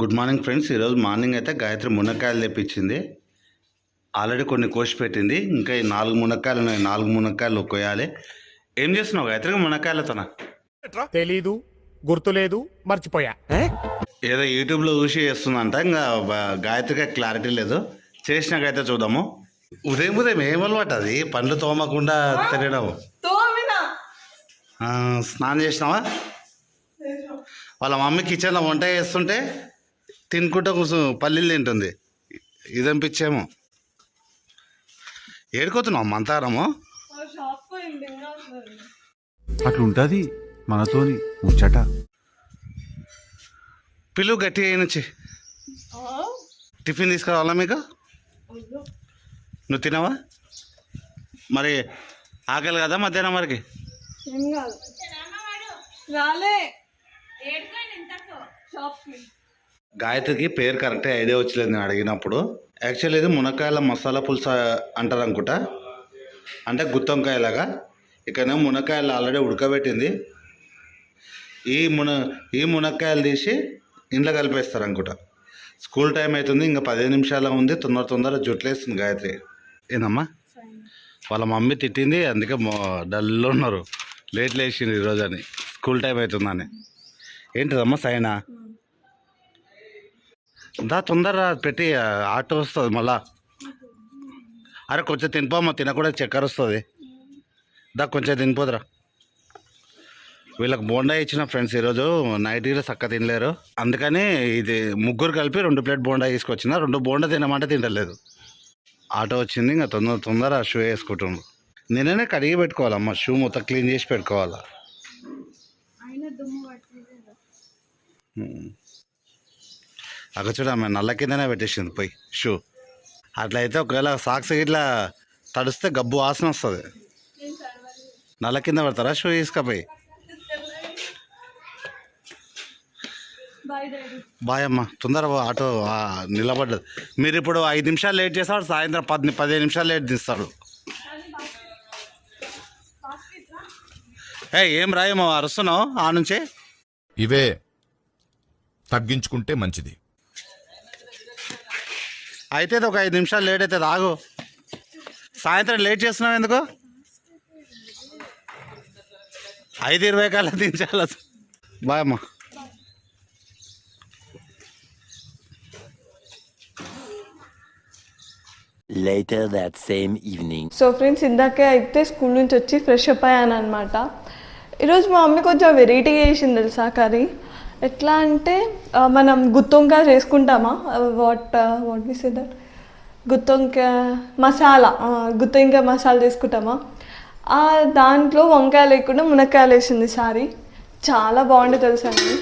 Good morning friends. ఈరోజు morning అయితే గాయత్రి మునక్కాయలు తెప్పించింది. ఆల్రెడీ కొన్ని కోసి పెట్టింది. ఇంకా ఈ నాలుగు మునక్కాయలు ఉన్నాయి. నాలుగు మునక్కాయలు కొయ్యాలి. ఏం చేస్తున్నావు గాయత్రి? మునక్కాయలతోన తెలీదు గుర్తులేదు మర్చిపోయా. ఏదో యూట్యూబ్లో చూసి చేస్తుందంట. ఇంకా గాయత్రికి క్లారిటీ లేదు. చేసినాకైతే చూద్దాము. ఉదయం ఉదయం ఏం అలవాటు అది? పండ్లు తోమకుండా తినడం. స్నానం చేసినావా? వాళ్ళ మమ్మీ కిచెన్లో వంట చేస్తుంటే తినుకుంటూ కూర్చో పల్లీలు తింటుంది. ఇది అనిపించేమో ఏడుకోతున్నావు మంతారము. అట్లుంటది మనతోని ముచ్చట. పిలువు గట్టిగా అయిన నుంచి ఆ? టిఫిన్ తీసుకురావాలా మీకు. నువ్వు తినవా? మరి ఆకలి కదా మధ్యాహ్నం వరకు? రాలే. షాప్కి. గాయత్రికి పేరు కరెక్టే ఐడియా వచ్చలేదు నేను అడిగినప్పుడు. యాక్చువల్లీ ఇది మునక్కాయల మసాలా పులుసు అంటారు అనుకుంటా అంటే గుత్తంకాయలాగా. ఇక్కడ మునక్కాయలు ఆల్రెడీ ఉడకబెట్టింది. ఈ మున ఈ మునక్కాయలు తీసి ఇంట్లో కలిపేస్తారు అనుకుంటా స్కూల్ టైం అవుతుంది ఇంకా పదిహేను నిమిషాల ఉంది తొందర తొందర జుట్లేస్తుంది గాయత్రి. ఏందమ్మా? వాళ్ళ మమ్మీ తిట్టింది అందుకే డల్ ఉన్నారు. లేట్ లేచింది ఈరోజు అని. స్కూల్ టైం అవుతుందని. ఏంటిదమ్మా సైనా? దా తొందర పెట్టి ఆటో వస్తుంది మళ్ళా. అరే కొంచెం తినిపోమ్మా తినకుండా చక్కెర వస్తుంది. దా కొంచెం తినిపోదురా. వీళ్ళకి బోండా ఇచ్చిన ఫ్రెండ్స్ ఈరోజు నైటీలో చక్క తినలేరు. అందుకని ఇది ముగ్గురు కలిపి రెండు ప్లేట్ బోండా తీసుకొచ్చిన. రెండు బోండా తినమంటే తింటలేదు. ఆటో వచ్చింది ఇంకా తొందర తొందర షూ వేసుకుంటుండ్రు నేనే కడిగి పెట్టుకోవాలమ్మా షూ మొత్తం క్లీన్ చేసి పెట్టుకోవాలా. అక్కడ చూడ ఆమె నల్ల కిందనే పెట్టేసింది పోయి షూ. అట్లయితే ఒకవేళ సాక్స్ ఇట్లా తడిస్తే గబ్బు వాసన వస్తుంది. నల్ల కింద పెడతారా షూ తీసుకపోయి? బాయ్ అమ్మ తొందర ఆటో ఆ, నిలబడ్డది. మీరు ఇప్పుడు ఐదు నిమిషాలు లేట్ చేస్తాడు సాయంత్రం పది పదిహేను నిమిషాలు లేట్ తీస్తాడు. ఏ ఏం రాయమో అరుస్తున్నావు ఆ నుంచే ఇవే తగ్గించుకుంటే మంచిది. అయితే ఒక ఐదు నిమిషాలు లేట్ అవుతుంది ఆగు సాయంత్రం లేట్ చేస్తున్నావు ఎందుకు? ఐదు ఇరవై కల్లా దించాలి? బాయ్ అమ్మా. Later that same evening. So friends ఇందాకే అయితే స్కూల్ నుంచి వచ్చి ఫ్రెష్ అప్ అయ్యాను అనమాట ఈరోజు మా మమ్మీ కొంచెం వెరైటీగా చేసింది తెలుసా కర్రీ? ఎట్లా అంటే మనం గుత్తొంకాయ చేసుకుంటామా? What what we say that గుత్తొంకాయ masala ఆ, గుత్తొంకాయ మసాలా చేసుకుంటామా? ఆ, దాంట్లో వంకాయ లేకుండా మునక్కాయలు వేసింది సారీ. చాలా బాగుండే తెలుసా అండి.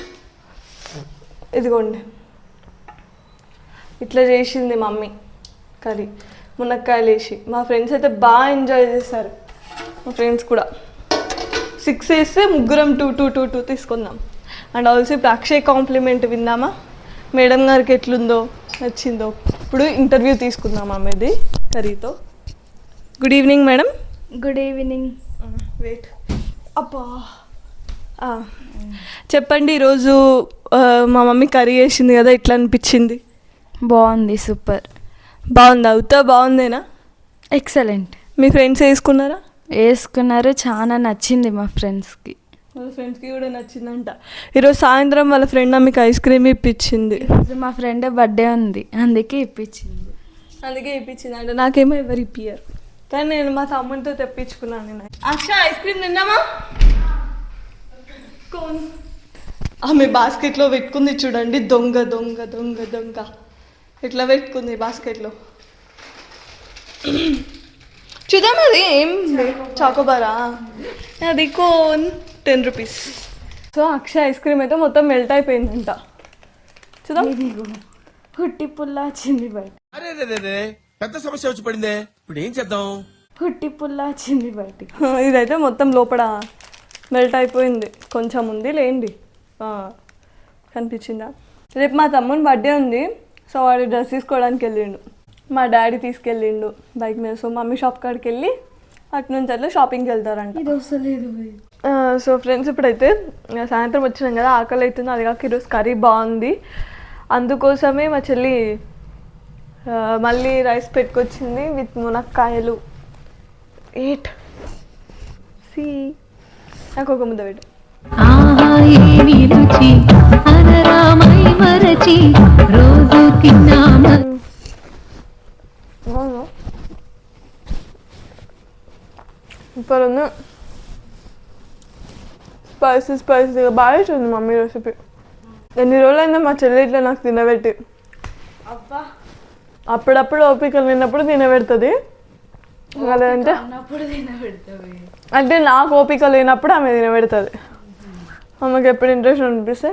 ఇదిగోండి. ఇట్లా చేసింది మమ్మీ కర్రీ. మునక్కాయలు వేసి. మా ఫ్రెండ్స్ అయితే బాగా ఎంజాయ్ చేశారు. మా ఫ్రెండ్స్ కూడా. సిక్స్ వేస్తే ముగ్గురం టూ టూ టూ టూ తీసుకుందాం. అండ్ ఆల్సో ఇప్పుడు అక్షయ్ కాంప్లిమెంట్ విందామా? మేడం గారికి ఎట్లుందో నచ్చిందో? ఇప్పుడు ఇంటర్వ్యూ తీసుకుందాం ఆమెది కర్రీతో good evening madam. Good evening wait అబ్బా. ఆ, చెప్పండి ఈరోజు మా మమ్మీ కర్రీ వేసింది కదా ఎట్లా అనిపించింది? బాగుంది సూపర్. బాగుందా? అవుతా బాగుందేనా? ఎక్సలెంట్ మీ ఫ్రెండ్స్ వేసుకున్నారా? వేసుకున్నారు చాలా నచ్చింది మా ఫ్రెండ్స్కి. వాళ్ళ ఫ్రెండ్స్కి కూడా నచ్చిందంట. ఈరోజు సాయంత్రం వాళ్ళ ఫ్రెండ్ ఆమెకి ఐస్ క్రీమ్ ఇప్పించింది. మా ఫ్రెండ్ బర్త్డే ఉంది. అందుకే ఇప్పించింది. అందుకే ఇప్పించింది అంటే నాకేమో ఎవరు ఇప్పియరు కానీ నేను మా తమ్ముడితో తెప్పించుకున్నాను నేను అక్ష ఐస్ క్రీమ్ తిన్నామా? కోన్. ఆమె బాస్కెట్లో పెట్టుకుంది చూడండి. దొంగ దొంగ దొంగ దొంగ. ఇట్లా పెట్టుకుంది బాస్కెట్లో? చూద్దాం అది ఏం చాకోబారా? అది cone. Ten rupees. So Aksha ice cream అయితే మొత్తం మెల్ట్ అయిపోయిందంట. చూద్దాం. హుట్టి పుల్ల వచ్చింది బయట. అరే పెద్ద సమస్య వచ్చి పడిందే. ఇప్పుడు ఏం చేద్దాం? హుట్టి పుల్ల వచ్చింది బయటికి. ఇదైతే మొత్తం లోపల మెల్ట్ అయిపోయింది. కొంచెం ఉంది లేండి. కనిపించిందా? రేపు మా తమ్ముని బర్త్డే ఉంది. సో వాడు డ్రెస్ తీసుకోవడానికి వెళ్ళిండు. మా డాడీ తీసుకెళ్ళిండు బైక్ మీద. సో మమ్మీ షాప్ కాడికి వెళ్ళి అటు నుంచి అట్లా షాపింగ్కి వెళ్తారంట. ఇది వస్తలేదు ఆ, సో ఫ్రెండ్స్ ఇప్పుడైతే సాయంత్రం వచ్చినాం కదా ఆకలి అవుతుంది అది కాక ఈరోజు కర్రీ బాగుంది. అందుకోసమే మా చెల్లి మళ్ళీ రైస్ పెట్టుకొచ్చింది విత్ మునక్కాయలు. ఎయిట్ సి నాకు ఒక ముద్ద పెట్టు. రోజు తిన్నామ ఉంది స్పైసీ స్పైసీగా బాగా ఇచ్చింది మమ్మీ రెసిపీ. ఎన్ని రోజులైందో మా చెల్లి ఇట్లా నాకు తినబెట్టి. అప్పుడప్పుడు ఓపిక లేనప్పుడు తినబెడుతుంది. లేదంటే అంటే నాకు ఓపిక లేనప్పుడు ఆమె తినబెడుతుంది. ఆమెకి ఎప్పుడు ఇంట్రెస్ట్ అనిపిస్తే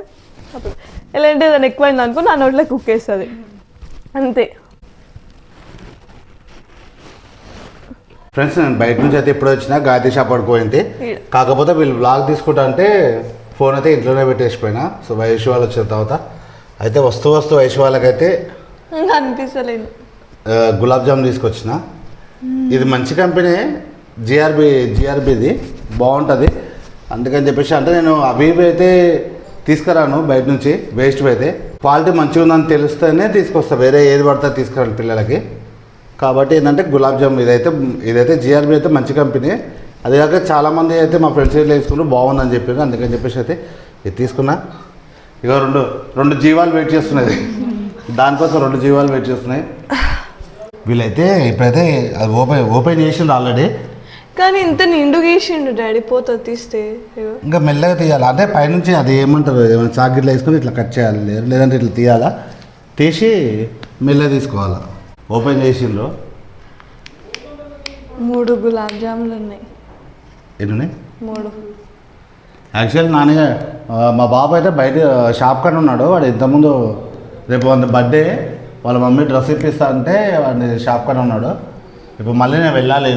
అప్పుడు. ఎలాంటి ఏదైనా ఎక్కువైంది అనుకో నా నోట్లో కుక్ వేస్తుంది అంతే. ఫ్రెండ్స్ నేను బయట నుంచి అయితే ఇప్పుడు వచ్చినా గాయత్రి షాప్ పడుకోయింది కాకపోతే వీళ్ళు బ్లాగ్ తీసుకుంటా అంటే ఫోన్ అయితే ఇంట్లోనే పెట్టేసిపోయినా. సో వైషు వాళ్ళు వచ్చిన తర్వాత అయితే వస్తూ వస్తూ వైషు వాళ్ళకైతే అనిపిస్తలేదు. గులాబ్ జామ్ తీసుకొచ్చిన. ఇది మంచి కంపెనీ జిఆర్బి జిఆర్బిది. బాగుంటుంది. అందుకని చెప్పేసి అంటే నేను అవి అయితే తీసుకురాను బయట నుంచి వేస్ట్ అయితే. క్వాలిటీ మంచిగా ఉందని తెలిస్తేనే తీసుకొస్తా. వేరే ఏది పడితే తీసుకురాను పిల్లలకి. కాబట్టి ఏంటంటే గులాబ్ జామ్ ఇదైతే ఇదైతే జిఆర్బి అయితే మంచి కంపెనీ. అది కాక చాలామంది అయితే మా ఫ్రెండ్స్ ఇట్లా తీసుకున్నారు బాగుందని చెప్పారు. అందుకని చెప్పేసి అయితే ఇది తీసుకున్నా. ఇక రెండు రెండు జీవాలు వెయిట్ చేస్తున్నాయి దానికోసం రెండు జీవాలు వెయిట్ చేస్తున్నాయి. వీళ్ళైతే ఇప్పుడైతే అది ఓపెన్ ఓపెన్ చేసిండ్రు ఆల్రెడీ. కానీ ఇంత నిండు గీసిండు డాడీ పోత తీస్తే. ఇంకా మెల్లగా తీయాలి. అంటే పైనుంచి అది ఏమంటారు ఏమైనా చాకిట్లో వేసుకొని ఇట్లా కట్ చేయాలి లేదంటే ఇట్లా తీయాలా? తీసి మెల్లగా తీసుకోవాలా? ఓపెన్ చేసిండ్రు మూడు గులాబ్ జాములు ఉన్నాయి. ఎన్ని మూడు. యాక్చువల్ నాన్న ఆ, మా బాబు అయితే బయట షాప్ కాడ ఉన్నాడు. వాడు ఇంతకుముందు రేపు వంద బర్త్డే వాళ్ళ మమ్మీ డ్రెస్ ఇప్పిస్తా అంటే వాడిని షాప్ కాడ ఉన్నాడు. ఇప్పుడు మళ్ళీ నేను వెళ్ళాలి.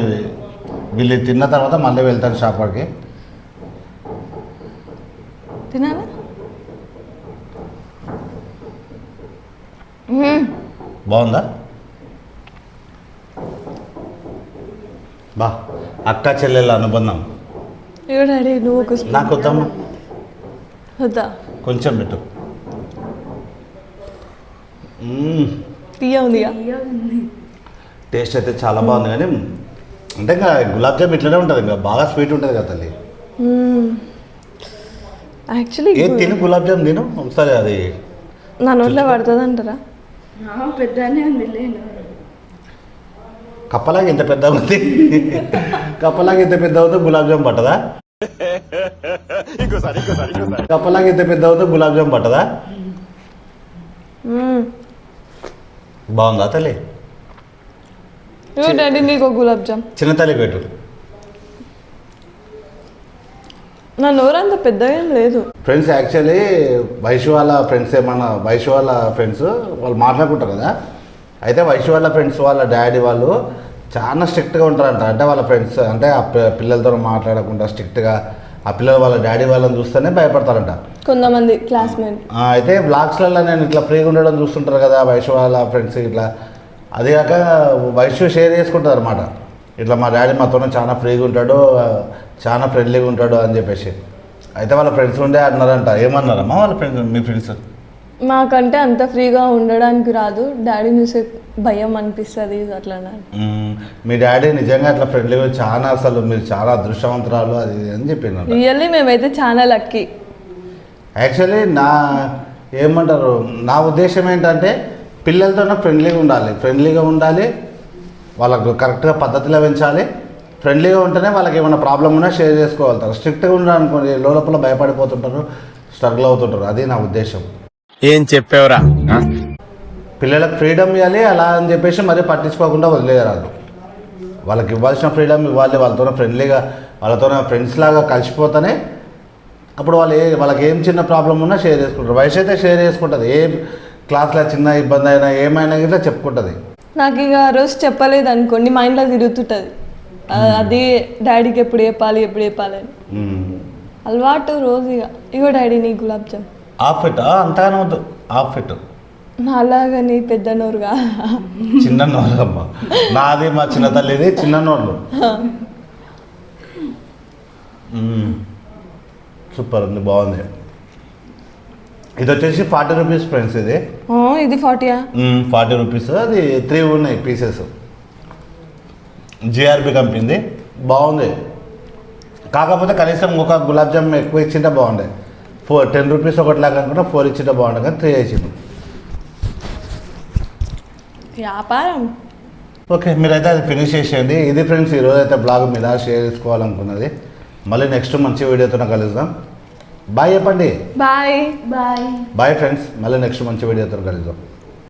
వీళ్ళు తిన్న తర్వాత మళ్ళీ వెళ్తాను షాప్ కాడికి తినాలా? బాగుందా? బా అక్క చెల్లెళ్ళ అనుబంధం. డాడీ నువ్వు ఒక స్పూన్ నాకు వద్దా. కొంచెం పెట్టు. మ్మ్. తీయ ఉంది. టేస్ట్ అయితే చాలా బాగుంది కానీ అంటే ఇంకా గులాబ్ జామ్ ఇట్లనే ఉంటుంది ఇంకా బాగా స్వీట్ ఉంటుంది కదా తల్లి. యాక్చువల్లీ ఏ తిను గులాబ్ జామ్ తిను? ఒకసారి అది నా నోట్లో పడుతుంది అంటారా పెద్దనే ఉంది లేను కప్పలాగా ఇంత పెద్ద ఉంది. కప్పలాగా ఇంత పెద్ద అవుతుంది గులాబ్ జామ్ పట్టదా? కప్పలాగా ఇంత పెద్ద అవుతుంది గులాబ్ జామ్ పట్టదా. బాగుందా తల్లి? డాడీ నీకు గులాబ్ జామ్. చిన్న తల్లి పెట్టు. నా నోరు అంత పెద్దగా ఏం లేదు. ఫ్రెండ్స్ యాక్చువల్లీ వైషు వాళ్ళ ఫ్రెండ్స్ ఏమన్నా వైషు వాళ్ళ ఫ్రెండ్స్ వాళ్ళు మాట్లాడుకుంటారు కదా? అయితే వైషు వాళ్ళ ఫ్రెండ్స్ వాళ్ళ డాడీ వాళ్ళు చాలా స్ట్రిక్ట్గా ఉంటారంట. అంటే వాళ్ళ ఫ్రెండ్స్ అంటే ఆ పిల్లలతో మాట్లాడకుండా స్ట్రిక్ట్గా ఆ పిల్లలు వాళ్ళ డాడీ వాళ్ళని చూస్తేనే భయపడతారంట. కొంతమంది క్లాస్మేట్ అయితే బ్లాగ్స్లలో నేను ఇట్లా ఫ్రీగా ఉండడం చూస్తుంటారు కదా వైషు వాళ్ళ ఫ్రెండ్స్ ఇట్లా. అది కాక వైషు షేర్ చేసుకుంటారు అనమాట ఇట్లా మా డాడీ మాతోనే చాలా ఫ్రీగా ఉంటాడు చాలా ఫ్రెండ్లీగా ఉంటాడు అని చెప్పేసి. అయితే వాళ్ళ ఫ్రెండ్స్ ఉండే అన్నారంట. ఏమన్నారమ్మా వాళ్ళ ఫ్రెండ్స్ మీ ఫ్రెండ్స్ మాకంటే అంత ఫ్రీగా ఉండడానికి రాదు. డాడీ చూసే భయం అనిపిస్తుంది అట్లా. మీ డాడీ నిజంగా అట్లా ఫ్రెండ్లీగా చాలా అసలు మీరు చాలా అదృష్టవంతురాలు అది అని చెప్పిందంట రియల్లీ మేమైతే చాలా లక్కీ యాక్చువల్లీ నా ఏమంటారు నా ఉద్దేశం ఏంటంటే పిల్లలతో ఫ్రెండ్లీగా ఉండాలి. ఫ్రెండ్లీగా ఉండాలి వాళ్ళకు కరెక్ట్గా పద్ధతిలో పెంచాలి. ఫ్రెండ్లీగా ఉంటేనే వాళ్ళకి ఏమైనా ప్రాబ్లం ఉన్నా షేర్ చేసుకోగలుగుతారు. స్ట్రిక్ట్గా ఉండరు అనుకోండి లోపల భయపడిపోతుంటారు స్ట్రగుల్ అవుతుంటారు. అది నా ఉద్దేశం. ఏం చెప్పావురా? పిల్లలకు ఫ్రీడమ్ ఇవ్వాలి అలా అని చెప్పేసి మరీ పట్టించుకోకుండా వదిలేయరాదు. వాళ్ళకి ఇవ్వాల్సిన ఫ్రీడమ్ ఇవ్వాలి వాళ్ళతో ఫ్రెండ్లీగా వాళ్ళతో ఫ్రెండ్స్ లాగా కలిసిపోతేనే అప్పుడు వాళ్ళు ఏ వాళ్ళకి ఏం చిన్న ప్రాబ్లం ఉన్నా షేర్ చేసుకుంటారు. వయసు అయితే షేర్ చేసుకుంటుంది. ఏ క్లాస్లో చిన్న ఇబ్బంది అయినా ఏమైనా ఇట్లా చెప్పుకుంటుంది. నాకు ఇక ఆ రోజు చెప్పలేదు అనుకోండి మైండ్లో తిరుగుతుంటుంది. ఆ- అది డాడీకి ఎప్పుడు చెప్పాలి ఎప్పుడు చెప్పాలి అని. అలవాటు రోజు ఇక. ఇగో డాడీ నీ గులాబ్ జామ్. హాఫ్ ఫిట్ అంతగానే వద్దు. హాఫ్ ఫిట్ నాలాగా నీ పెద్ద నోరుగా. చిన్న నోరు అమ్మ నాది మా చిన్న తల్లిది చిన్న నోళ్ళు. సూపర్ ఉంది బాగుంది. ఇది వచ్చేసి ఫార్టీ రూపీస్ ఫ్రెండ్స్ ఇది. ఇది ఫార్టీయా? Forty rupees. అది త్రీ ఉన్నాయి పీసెస్. జిఆర్బి కంపెనీది. బాగుంది. కాకపోతే కనీసం ఒక గులాబ్ జామ్ ఎక్కువ ఇచ్చింటే బాగుండే. ఫోర్ టెన్ రూపీస్ ఒకటి లాగా అనుకుంటే ఫోర్ ఇచ్చింటే బాగుండే కానీ త్రీ ఇచ్చిండు వ్యాపారం? ఓకే మీరైతే అది ఫినిష్ చేసేయండి. ఇది ఫ్రెండ్స్ ఈరోజు అయితే బ్లాగ్ మీద షేర్ చేసుకోవాలనుకున్నది. మళ్ళీ నెక్స్ట్ మంచి వీడియోతో కలుద్దాం. బాయ్ చెప్పండి. Bye bye. బాయ్ ఫ్రెండ్స్ మళ్ళీ నెక్స్ట్ మంచి వీడియోతో కలుద్దాం.